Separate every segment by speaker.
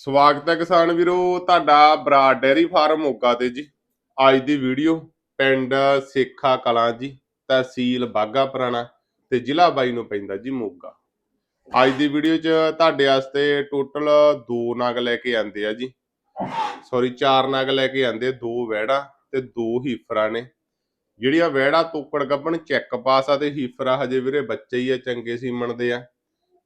Speaker 1: ਸਵਾਗਤ ਹੈ ਕਿਸਾਨ ਵੀਰੋ, ਤੁਹਾਡਾ ਬਰਾੜ ਡੈਰੀ ਫਾਰਮ ਮੋਗਾ ਤੇ ਜੀ। ਅੱਜ ਦੀ ਵੀਡੀਓ ਪਿੰਡ ਸੇਖਾ ਕਲਾਂ ਜੀ, ਤਹਿਸੀਲ ਬਾਗਾ ਪੁਰਾਣਾ ਤੇ ਜ਼ਿਲ੍ਹਾ ਬਾਈ ਨੂੰ ਪੈਂਦਾ ਜੀ ਮੋਗਾ। ਅੱਜ ਦੀ ਵੀਡੀਓ 'ਚ ਤੁਹਾਡੇ ਵਾਸਤੇ ਟੋਟਲ ਦੋ ਨਗ ਲੈ ਕੇ ਆਂਦੇ ਆ ਜੀ। ਸੌਰੀ ਚਾਰ ਨਗ ਲੈ ਕੇ ਆਂਦੇ ਦੋ ਵਹਿੜਾ ਤੇ ਦੋ ਹੀਫਰਾਂ ਨੇ। ਜਿਹੜੀਆਂ ਵਹਿੜਾ ਤੋਕੜ ਗੱਬਣ ਚੈੱਕ ਪਾਸ ਆ ਤੇ ਹੀਫਰਾ ਹਜੇ ਵੀਰੇ ਬੱਚੇ ਹੀ ਆ, ਚੰਗੇ ਸੀਮਣ ਦੇ ਆ।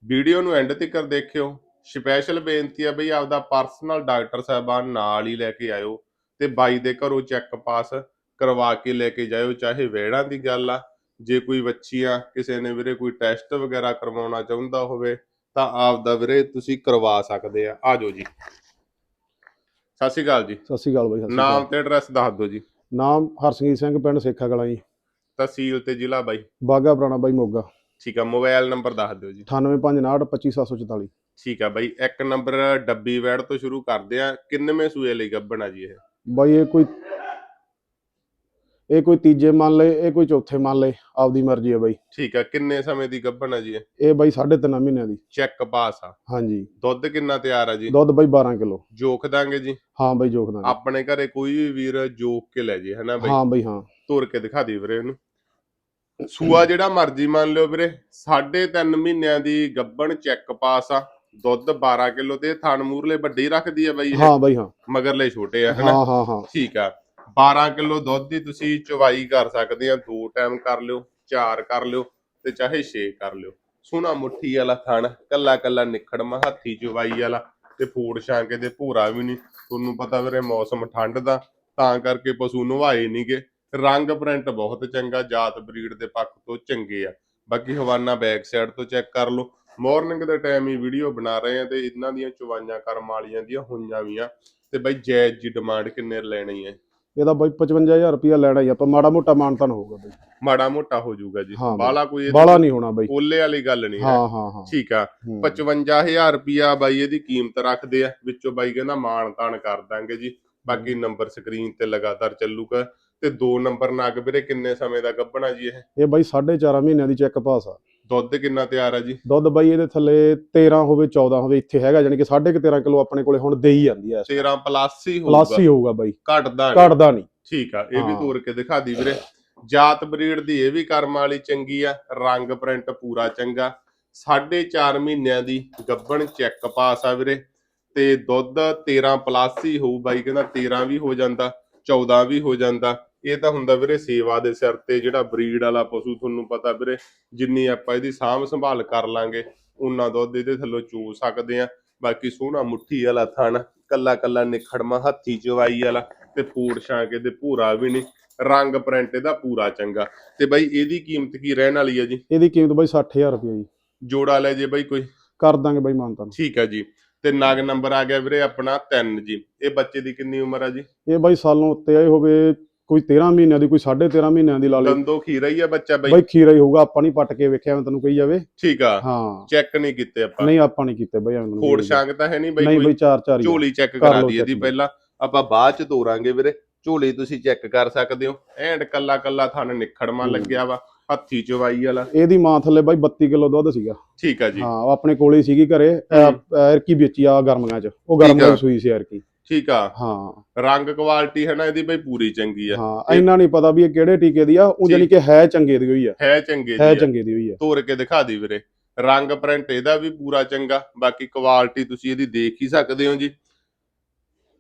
Speaker 1: ਵੀਡੀਓ ਨੂੰ ਐਂਡ ਤੱਕ ਦੇਖਿਓ। ਸਪੈਸ਼ਲ ਬੇਨਤੀ ਆ ਬਈ ਆਪਦਾ ਪਰਸਨਲ ਡਾਕਟਰ ਸਾਹਿਬਾਨ ਨਾਲ ਹੀ ਲੈ ਕੇ ਆਇਓ ਤੇ ਬਾਈ ਦੇ ਘਰੋਂ ਚੈੱਕ ਪਾਸ ਕਰਵਾ ਕੇ ਲੈ ਕੇ ਜਾਇਓ ਚਾਹੇ ਵੇੜਾਂ ਦੀ ਗੱਲ ਆ। ਜੇ ਕੋਈ ਬੱਚੀਆਂ ਕਿਸੇ ਨੇ ਵੀਰੇ ਕੋਈ ਟੈਸਟ ਵਗੈਰਾ ਕਰਵਾਉਣਾ ਚਾਹੁੰਦਾ ਹੋਵੇ ਤਾਂ ਆਪਦਾ ਵੀਰੇ ਤੁਸੀਂ ਕਰਵਾ ਸਕਦੇ ਆ। ਆਜੋ ਜੀ। ਸਤਿ ਸ਼੍ਰੀ ਅਕਾਲ ਜੀ।
Speaker 2: ਸਤਿ ਸ਼੍ਰੀ ਅਕਾਲ ਬਾਈ ਸਤਿ ਸ਼੍ਰੀ
Speaker 1: ਨਾਮ ਤੇ ਐਡਰੈਸ ਦੱਸ ਦਿਓ ਜੀ।
Speaker 2: ਨਾਮ ਹਰਸਿੰਘ ਸਿੰਘ ਪਿੰਡ ਸੇਖਾ ਕਲਾਂ ਜੀ।
Speaker 1: ਤਹਿਸੀਲ ਤੇ ਜ਼ਿਲ੍ਹਾ ਬਾਈ।
Speaker 2: ਬਾਗਾ ਪੁਰਾਣਾ ਬਾਈ ਮੋਗਾ।
Speaker 1: ਠੀਕ ਆ ਮੋਬਾਈਲ ਨੰਬਰ ਦੱਸ ਦਿਓ ਜੀ।
Speaker 2: 9859
Speaker 1: ਠੀਕ ਆ ਬਾਈ ਇੱਕ ਨੰਬਰ ਡੱਬੀ ਵੈੜ ਤੋਂ ਸ਼ੁਰੂ ਕਰਦੇ ਆ ਕਿੰਨਵੇਂ ਸੂਏ ਲਈ ਗੱਬਣਾ ਜੀ ਇਹ?
Speaker 2: ਬਾਈ ਇਹ ਕੋਈ ਇਹ ਕੋਈ ਤੀਜੇ ਮੰਨ ਲਏ ਇਹ ਕੋਈ ਚੌਥੇ ਮੰਨ ਲਏ ਆਪਦੀ ਮਰਜ਼ੀ ਹੈ ਬਾਈ।
Speaker 1: ਠੀਕ ਆ ਕਿੰਨੇ ਸਮੇਂ ਦੀ ਗੱਭਣ ਆ ਜੀ ਇਹ?
Speaker 2: ਇਹ ਬਾਈ 3.5 ਮਹੀਨਿਆਂ ਦੀ।
Speaker 1: ਚੈੱਕ ਪਾਸ ਆ।
Speaker 2: ਹਾਂਜੀ।
Speaker 1: ਦੁੱਧ ਕਿੰਨਾ ਤਿਆਰ ਆ ਜੀ?
Speaker 2: ਦੁੱਧ ਬਾਈ 12 ਕਿਲੋ।
Speaker 1: ਜੋਖ ਦਾਂਗੇ ਜੀ?
Speaker 2: ਹਾਂ ਬਾਈ ਜੋਖਦਾ
Speaker 1: ਆਪਣੇ ਘਰੇ ਕੋਈ ਵੀ ਵੀਰ ਜੋਖ ਕੇ ਲੈ ਜੇ ਹਨਾ ਬਈ?
Speaker 2: ਹਾਂ ਬਾਈ ਹਾਂ।
Speaker 1: ਤੋਰ ਕੇ ਦਿਖਾ ਦੀ ਵੀਰੇ ਇਹਨੂੰ। ਸੂਆ ਜਿਹੜਾ ਮਰਜ਼ੀ ਮੰਨ ਲਿਓ ਵੀਰੇ 3.5 ਮਹੀਨਿਆਂ ਦੀ ਗੱਭਣ ਚੈੱਕ ਪਾਸ ਆ। ਦੁੱਧ 12 ਕਿਲੋ ਤੇ ਥਣ ਮੂਰਲੇ ਵੱਡੀ ਰੱਖਦੀ ਆ ਬਈ
Speaker 2: ਹਾਂ ਬਾਈ ਹਾਂ।
Speaker 1: ਮਗਰਲੇ ਛੋਟੇ ਆ ਹਨਾ?
Speaker 2: ਹਾਂ ਹਾਂ ਹਾਂ।
Speaker 1: ਠੀਕ ਆ। 12 ਕਿਲੋ ਦੁੱਧ ਦੀ ਤੁਸੀਂ ਚਵਾਈ ਕਰ ਸਕਦੇ ਆ। ਦੋ ਟਾਈਮ ਕਰ ਲਿਓ ਚਾਰ ਕਰ ਲਿਓ ਤੇ ਚਾਹੇ 6 ਕਰ ਲਿਓ। ਸੋਹਣਾ ਮੁੱਠੀ ਵਾਲਾ ਥਣ ਕੱਲਾ ਕੱਲਾ ਨਿਖੜਮਾ ਹੱਥੀ ਚਵਾਈ ਵਾਲਾ ਤੇ ਫੂੜ ਛਾਂਕੇ ਦੇ ਭੂਰਾ ਵੀ ਨਹੀਂ। ਤੁਹਾਨੂੰ ਪਤਾ ਵੀਰੇ ਮੌਸਮ ਠੰਡ ਦਾ ਤਾਂ ਕਰਕੇ ਪਸ਼ੂ ਨਵਾਏ ਨਹੀਂਗੇ ਰੰਗ ਪ੍ਰਿੰਟ ਬਹੁਤ ਚੰਗਾ ਜਾਤ ਬਰੀਡ ਦੇ ਪੱਖ ਤੋਂ ਚੰਗੇ ਆ। ਬਾਕੀ ਹਵਾਨਾ ਬੈਕ ਸਾਈਡ ਤੋਂ ਚੈੱਕ ਕਰ ਲਓ। ਮਾਰਨਿੰਗ ਦੇ ਟਾਈਮ ਹੀ ਵੀਡੀਓ ਬਣਾ ਰਹੇ ਆ ਤੇ ਇਹਨਾਂ ਦੀਆਂ ਚਵਾਈਆਂ ਕਰਮ ਵਾਲੀਆਂ ਦੀਆਂ ਹੋਈਆਂ ਵੀ ਆ। ਤੇ ਬਾਈ ਜਾਇਜ਼ ਜੀ ਡਿਮਾਂਡ ਕਿੰਨੇ ਲੈਣੀ ਹੈ?
Speaker 2: ਇਹਦਾ ਬਾਈ 55000 ਰੁਪਇਆ ਲੈਣਾ ਹੀ ਆਪਾਂ ਮਾੜਾ ਮੋਟਾ ਮਾਨਤਨ ਹੋਊਗਾ ਬਾਈ।
Speaker 1: ਮਾੜਾ ਮੋਟਾ ਹੋ ਜਾਊਗਾ ਜੀ।
Speaker 2: ਹਾਂ ਬਾਈ।
Speaker 1: ਬਾਲਾ ਕੋਈ ਇਹਦੇ
Speaker 2: ਬਾਲਾ ਨਹੀਂ ਹੋਣਾ ਬਾਈ।
Speaker 1: ਓਲੇ ਵਾਲੀ ਗੱਲ ਨਹੀਂ ਹੈ।
Speaker 2: ਹਾਂ ਹਾਂ ਹਾਂ।
Speaker 1: ਠੀਕ ਆ।
Speaker 2: ਹੂੰ।
Speaker 1: 55000 ਰੁਪਿਆ ਬਾਈ ਇਹਦੀ ਕੀਮਤ ਰੱਖਦੇ ਆ। ਵਿੱਚੋਂ ਬਾਈ ਕਹਿੰਦਾ ਮਾਣ ਤਾਣ ਕਰ ਦਾਂਗੇ ਜੀ। ਬਾਕੀ ਨੰਬਰ ਸਕਰੀਨ ਤੇ ਲਗਾਤਾਰ ਚੱਲੂਗਾ। ਤੇ ਦੋ ਨੰਬਰ ਨਗ ਵੀਰੇ ਕਿੰਨੇ ਸਮੇਂ ਦਾ ਗੱਭਣਾ ਜੀ ਇਹ?
Speaker 2: ਇਹ ਬਾਈ 4.5 ਮਹੀਨਿਆਂ ਦੀ ਚੈੱਕ ਪਾਸ ਆ।
Speaker 1: ਦੁੱਧ ਕਿੰਨਾ ਤਿਆਰ ਆ ਜੀ?
Speaker 2: ਦੁੱਧ ਬਾਈ ਇਹਦੇ ਥੱਲੇ 13 ਹੋਵੇ 14 ਹੋਵੇ ਇੱਥੇ ਹੈਗਾ ਯਾਨੀ ਕਿ 13.5 ਕਿਲੋ ਆਪਣੇ ਕੋਲੇ ਹੁਣ ਦੇਈ ਜਾਂਦੀ ਹੈ
Speaker 1: 13 ਪਲੱਸ ਹੀ
Speaker 2: ਪਲੱਸ
Speaker 1: ਹੋਊਗਾ
Speaker 2: ਹੀ ਹੋਊਗਾ ਬਾਈ।
Speaker 1: ਘਟਦਾ ਨੀ।
Speaker 2: ਘਟਦਾ ਨਹੀਂ।
Speaker 1: ਠੀਕ ਆ ਇਹ ਵੀ। ਤੋਰ ਕੇ ਦਿਖਾ ਦੀ ਵੀਰੇ। ਜਾਤ ਬਰੀਡ ਦੀ ਇਹ ਵੀ ਕਰਮ ਵਾਲੀ ਚੰਗੀ ਆ ਰੰਗ ਪ੍ਰਿੰਟ ਪੂਰਾ ਚੰਗਾ। 4.5 ਮਹੀਨਿਆਂ ਦੀ ਗੱਬਣ ਚੈੱਕ ਪਾਸ ਆ ਵੀਰੇ। ਤੇ ਦੁੱਧ 13 ਪਲੱਸ ਹੀ ਹੋਊ ਬਾਈ ਕਹਿੰਦਾ 13 ਵੀ ਹੋ ਜਾਂਦਾ 14 ਵੀ ਹੋ ਜਾਂਦਾ। ਇਹ ਤਾਂ ਹੁੰਦਾ ਵੀਰੇ ਸੇਵਾ ਦੇ ਸਿਰ ਤੇ ਜਿਹੜਾ ਬਰੀਡ ਵਾਲਾ ਪਸ਼ੂ ਤੁਹਾਨੂੰ ਪਤਾ ਵੀਰੇ ਜਿੰਨੀ ਆਪਾਂ ਇਹਦੀ ਸਾਂਭ ਸੰਭਾਲ ਕਰ ਲਾਂਗੇ ਉਨਾ ਦੁੱਧ ਇਹਦੇ ਥੱਲੋਂ ਚੂ ਸਕਦੇ ਆ ਬਾਕੀ ਸੋਹਣਾ ਮੁੱਠੀ ਵਾਲਾ ਥਣ ਕੱਲਾ ਕੱਲਾ ਨਿਖੜਮਾ ਹੱਥੀ ਚਵਾਈ ਵਾਲਾ ਤੇ ਫੂੜ ਛਾਂਕੇ ਦੇ ਭੂਰਾ ਵੀ ਨਹੀਂ ਰੰਗ ਪ੍ਰਿੰਟ ਇਹਦਾ ਪੂਰਾ ਚੰਗਾ। ਤੇ ਬਾਈ ਇਹਦੀ ਕੀਮਤ ਕੀ ਰਹਿਣ ਵਾਲੀ ਹੈ ਜੀ?
Speaker 2: ਇਹਦੀ ਕੀਮਤ ਬਾਈ 60000 ਰੁਪਇਆ ਜੀ।
Speaker 1: ਜੋੜਾ ਲੈ ਜੇ ਬਾਈ ਕੋਈ?
Speaker 2: ਕਰ ਦਾਂਗੇ ਬਾਈ ਮਾਨਤਨ।
Speaker 1: ਠੀਕ ਹੈ ਜੀ। ਤੇ ਨਗ ਨੰਬਰ ਆ ਗਿਆ ਵੀਰੇ ਆਪਣਾ 3 ਜੀ। ਇਹ ਬੱਚੇ ਦੀ ਕਿੰਨੀ ਉਮਰ ਆ ਜੀ?
Speaker 2: ਇਹ ਬਾਈ ਸਾਲੋਂ ਉੱਤੇ ਆਏ ਹੋਵੇ ਕੋਈ 13 ਮਹੀਨਿਆਂ ਦੀ ਕੋਈ 13.5 ਮਹੀਨਿਆਂ ਦੀ ਲਾ ਲਈ।
Speaker 1: ਦੰਦੋ ਖੀਰਾ ਹੀ ਆ ਬੱਚਾ ਬਾਈ।
Speaker 2: ਬਾਈ ਖੀਰਾ ਹੀ ਹੋਊਗਾ ਆਪਾਂ ਨਹੀਂ ਪੱਟ ਕੇ ਵੇਖਿਆ ਮੈਂ ਤੈਨੂੰ ਕਹੀ ਜਾਵੇ।
Speaker 1: ਠੀਕ ਆ।
Speaker 2: ਹਾਂ।
Speaker 1: ਚੈੱਕ ਨਹੀਂ ਕੀਤੇ ਆਪਾਂ।
Speaker 2: ਨਹੀਂ ਆਪਾਂ ਨਹੀਂ ਕੀਤੇ ਬਾਈ ਐਵੇਂ ਜਾਵੇ।
Speaker 1: ਛਾਂਗ ਤਾਂ ਹੈ ਨਹੀਂ ਬਾਈ
Speaker 2: ਨਹੀਂ
Speaker 1: ਕੋਈ।
Speaker 2: ਬਾਈ ਚਾਰ ਚਾਰ ਹੀ।
Speaker 1: ਝੋਲੀ ਚੈੱਕ
Speaker 2: ਕਰ ਲਓ
Speaker 1: ਦੀ। ਪਹਿਲਾਂ। ਆਪਾਂ ਬਾਅਦ ਚ ਤੋਰਾਂਗੇ ਵੀਰੇ। ਝੋਲੀ ਤੁਸੀਂ ਚੈੱਕ ਕਰ ਸਕਦੇ ਹੋ। ਐਂਡ ਕੱਲਾ ਕੱਲਾ ਥਣ ਨਿਖੜਮਾ। ਲੱਗਿਆ ਵਾ ਹੱਥੀ ਚਵਾਈ ਵਾਲਾ।
Speaker 2: ਇਹਦੀ ਮਾਂ ਥੱਲੇ ਬਾਈ 32 ਕਿਲੋ ਦੁੱਧ ਸੀਗਾ।
Speaker 1: ਠੀਕ ਆ ਜੀ।
Speaker 2: ਹਾਂ ਆਪਣੇ ਕੋਲੇ ਸੀਗੀ ਘਰੇ। ਐਰਕੀ ਵੇਚੀ ਆ ਗਰਮੀਆਂ ਚ। ਉਹ ਗਰਮ ਸੂਈ ਸੀ ਐਰਕੀ।
Speaker 1: ਠੀਕ ਆ?
Speaker 2: ਹਾਂ।
Speaker 1: ਰੰਗ ਕੁਆਲਿਟੀ ਹੈ ਨਾ ਇਹਦੀ ਬਈ ਪੂਰੀ ਚੰਗੀ ਆ।
Speaker 2: ਹਾਂ ਇੰਨਾ ਨਹੀਂ ਪਤਾ ਵੀ ਇਹ ਕਿਹੜੇ ਟੀਕੇ ਦੀ ਆ ਉਹ। ਜਾਨੀ ਕਿ ਹੈ ਚੰਗੇ ਦੀ ਹੋਈ ਆ।
Speaker 1: ਹੈ ਚੰਗੇ
Speaker 2: ਹੈ
Speaker 1: ਦੀ ਆ।
Speaker 2: ਚੰਗੇ ਦੀ ਹੋਈ ਆ।
Speaker 1: ਤੋਰ ਕੇ ਦਿਖਾ ਦੀ ਵੀਰੇ। ਰੰਗ ਪ੍ਰਿੰਟ ਇਹਦਾ ਵੀ ਪੂਰਾ ਚੰਗਾ ਬਾਕੀ ਕੁਆਲਿਟੀ ਤੁਸੀਂ ਇਹਦੀ ਦੇਖ ਹੀ ਸਕਦੇ ਹੋ ਜੀ।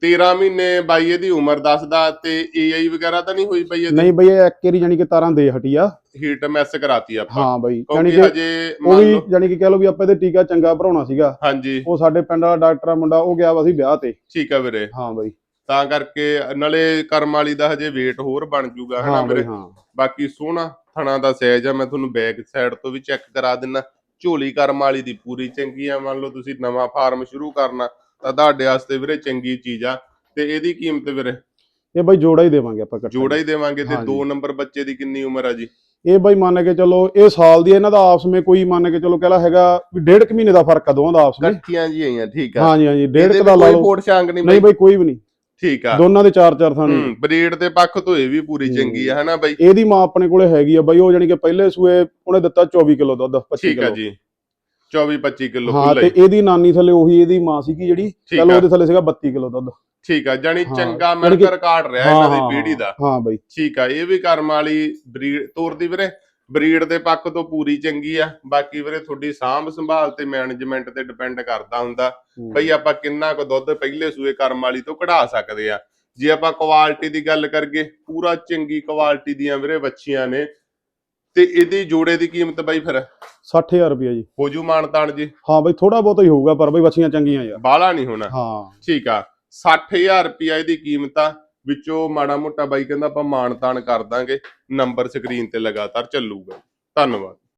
Speaker 1: 13 ਮਹੀਨੇ ਬਾਈ ਇਹਦੀ ਉਮਰ ਦੱਸਦਾ ਤੇ ਏਆਈ ਵਗੈਰਾ ਤਾਂ ਨਹੀਂ ਹੋਈ ਪਈ ਇਹਦੀ?
Speaker 2: ਨਹੀਂ ਬਈ ਇਹ ਇੱਕ ਵਾਰੀ ਜਾਨੀ ਕਿ ਤਾਰਾਂ ਦੇ ਹਟੀ ਆ।
Speaker 1: ਹੀਟ ਮੈਸ ਕਰਾਤੀ ਆਪਾਂ।
Speaker 2: ਹਾਂ ਬਈ ਜਾਨੀ
Speaker 1: ਕਿਉਂਕਿ
Speaker 2: ਕਿ
Speaker 1: ਹਜੇ
Speaker 2: ਉਹ
Speaker 1: ਮੰਨ
Speaker 2: ਵੀ
Speaker 1: ਲਓ
Speaker 2: ਜਾਨੀ ਕਿ ਕਹਿ ਲਓ ਵੀ ਆਪਾਂ ਇਹਦੇ ਟੀਕਾ ਚੰਗਾ ਭਰਾਉਣਾ ਸੀਗਾ।
Speaker 1: ਹਾਂਜੀ।
Speaker 2: ਉਹ ਸਾਡੇ ਪਿੰਡ ਵਾਲਾ ਡਾਕਟਰ ਆ ਮੁੰਡਾ ਉਹ ਗਿਆ ਵਾ ਸੀ ਵਿਆਹ ਤੇ।
Speaker 1: ਠੀਕ ਆ ਵੀਰੇ।
Speaker 2: ਹਾਂ ਬਈ।
Speaker 1: ਤਾਂ ਕਰਕੇ ਨਾਲੇ ਕਰਮ ਵਾਲੀ ਦਾ ਹਜੇ weight ਹੋਰ ਬਣ ਜੂਗਾ ਹਨਾ
Speaker 2: ਹਾਂ
Speaker 1: ਵੀਰੇ?
Speaker 2: ਬਈ ਹਾਂ।
Speaker 1: ਬਾਕੀ ਸੋਹਣਾ ਥਣਾ ਦਾ ਸਾਈਜ਼ ਆ ਮੈਂ ਤੁਹਾਨੂੰ ਬੈਕ ਸਾਈਡ ਤੋਂ ਵੀ ਚੈੱਕ ਕਰਾ ਦਿੰਨਾ। ਝੋਲੀ ਕਰਮ ਵਾਲੀ ਦੀ ਪੂਰੀ ਚੰਗੀ ਆ ਮੰਨ ਲਓ ਤੁਸੀਂ ਨਵਾਂ ਫਾਰਮ ਸ਼ੁਰੂ ਕਰਨਾ। ਤਾਂ ਤੁਹਾਡੇ ਵਾਸਤੇ ਵੀਰੇ ਚੰਗੀ ਚੀਜ਼ ਆ। ਤੇ ਇਹਦੀ ਕੀਮਤ ਵੀਰੇ?
Speaker 2: ਇਹ ਬਈ ਜੋੜਾ ਹੀ ਦੇਵਾਂਗੇ ਆਪਾਂ ਇਕੱਠਾ।
Speaker 1: ਜੋੜਾ ਹੀ ਦੇਵਾਂਗੇ ਤੇ
Speaker 2: ਹਾਂਜੀ।
Speaker 1: ਦੋ ਨੰਬਰ ਬੱਚੇ ਦੀ ਕਿੰਨੀ ਉਮਰ ਆ ਜੀ?
Speaker 2: ਇਹ ਬਈ ਮੰਨ ਕੇ ਚਲੋ ਇਹ ਸਾਲ ਦੀ ਇਹਨਾਂ ਦਾ ਆਪਸ ਵਿੱਚ ਕੋਈ ਮੰਨ ਕੇ ਚਲੋ ਕਹਿਲਾ ਹੈਗਾ ਵੀ ਡੇਢ ਕੁ ਮਹੀਨੇ ਦਾ ਫ਼ਰਕ ਆ ਦੋਵਾਂ ਦਾ ਆਪਸ ਵਿੱਚ।
Speaker 1: ਇਕੱਠੀਆਂ ਜੀ ਆਈਆਂ ਠੀਕ ਆ।
Speaker 2: ਹਾਂਜੀ ਹਾਂਜੀ ਡੇਢ ਕੁ ਦਾ ਲਾ
Speaker 1: ਕੋਈ
Speaker 2: ਲਓ।
Speaker 1: ਫੋੜ ਛਾਂਗ ਨਹੀਂ
Speaker 2: ਨਹੀਂ
Speaker 1: ਬਈ।
Speaker 2: ਕੋਈ ਵੀ ਨਹੀਂ।
Speaker 1: ਠੀਕ ਆ।
Speaker 2: ਦੋਨਾਂ ਦੇ ਚਾਰ ਚਾਰ ਥਾਣੇ
Speaker 1: ਹੂੰ ਬਰੀਡ ਦੇ ਪੱਖ ਤੋਂ ਇਹ ਵੀ ਪੂਰੀ। ਚੰਗੀ ਆ ਹਨਾ ਬਾਈ?
Speaker 2: ਇਹਦੀ ਮਾਂ ਆਪਣੇ ਕੋਲੇ ਹੈਗੀ ਆ ਬਈ ਉਹ ਜਾਨੀ ਕਿ ਪਹਿਲੇ ਸੂਏ ਉਹਨੇ ਦਿੱਤਾ 24 ਕਿਲੋ ਦੁੱਧ 25
Speaker 1: ਠੀਕ ਆ
Speaker 2: ਕਿਲੋ।
Speaker 1: ਜੀ। 24 25 ਕਿਲੋ
Speaker 2: ਹਾਂ ਤੇ ਇਹਦੀ ਨਾਨੀ ਥੱਲੇ ਉਹੀ ਇਹਦੀ ਮਾਂ ਸੀਗੀ ਜਿਹੜੀ ਚਲੋ ਉਹਦੇ ਥੱਲੇ ਸੀਗਾ 32 ਕਿਲੋ ਦੁੱਧ।
Speaker 1: ਠੀਕ ਆ ਜਾਨੀ ਚੰਗਾ ਮਿਲਕ ਰਿਕਾਰਡ ਰਿਹਾ ਇਹਨਾਂ ਦੀ ਪੀੜੀ ਦਾ।
Speaker 2: ਹਾਂ ਬਾਈ।
Speaker 1: ਠੀਕ ਆ ਇਹ ਵੀ ਕਰਮ ਵਾਲੀ ਬਰੀਡ ਤੋਰਦੀ ਵੀਰੇ। ਬਰੀਡ ਦੇ ਪੱਖ ਤੋਂ ਪੂਰੀ ਚੰਗੀ ਆ। ਬਾਕੀ ਵੀਰੇ ਤੁਹਾਡੀ ਸਾਂਭ ਸੰਭਾਲ ਤੇ ਮੈਨੇਜਮੈਂਟ ਤੇ ਡਿਪੈਂਡ ਕਰਦਾ ਹੁੰਦਾ। ਬਈ ਆਪਾਂ ਕਿੰਨਾ ਕੁ ਦੁੱਧ ਪਹਿਲੇ ਸੂਏ ਕਰਮ ਵਾਲੀ ਤੋਂ ਕਢਾ ਸਕਦੇ ਆ। ਜੇ ਆਪਾਂ ਕੁਆਲਿਟੀ ਦੀ ਗੱਲ ਕਰੀਏ ਪੂਰਾ ਚੰਗੀ ਕੁਆਲਿਟੀ ਦੀਆਂ ਵੀਰੇ ਬੱਚੀਆਂ ਨੇ। ਤੇ ਇਹਦੀ ਜੋੜੇ ਦੀ ਕੀਮਤ ਬਈ ਫਿਰ?
Speaker 2: 60000 ਰੁਪਏ ਜੀ।
Speaker 1: ਹੋ ਜੂ ਮਾਨਤਾਨ ਜੀ?
Speaker 2: ਹਾਂ ਬਾਈ ਥੋੜਾ ਬਹੁਤਾ ਹੀ ਹੋਊਗਾ ਪਰ ਬਾਈ ਬੱਚੀਆਂ ਚੰਗੀਆਂ ਯਾਰ।
Speaker 1: ਬਾਹਲਾ ਨਹੀਂ ਹੋਣਾ।
Speaker 2: ਹਾਂ।
Speaker 1: ਠੀਕ ਆ। 60000 ਰੁਪਿਆ ਇਹਦੀ ਕੀਮਤ ਆ। ਵਿੱਚੋਂ ਮਾੜਾ ਮੋਟਾ ਬਾਈ ਕਹਿੰਦਾ ਆਪਾਂ ਮਾਨਤਾਨ ਕਰ ਦਾਂਗੇ। ਨੰਬਰ ਸਕਰੀਨ ਤੇ ਲਗਾਤਾਰ ਚੱਲੂਗਾ। ਧੰਨਵਾਦ।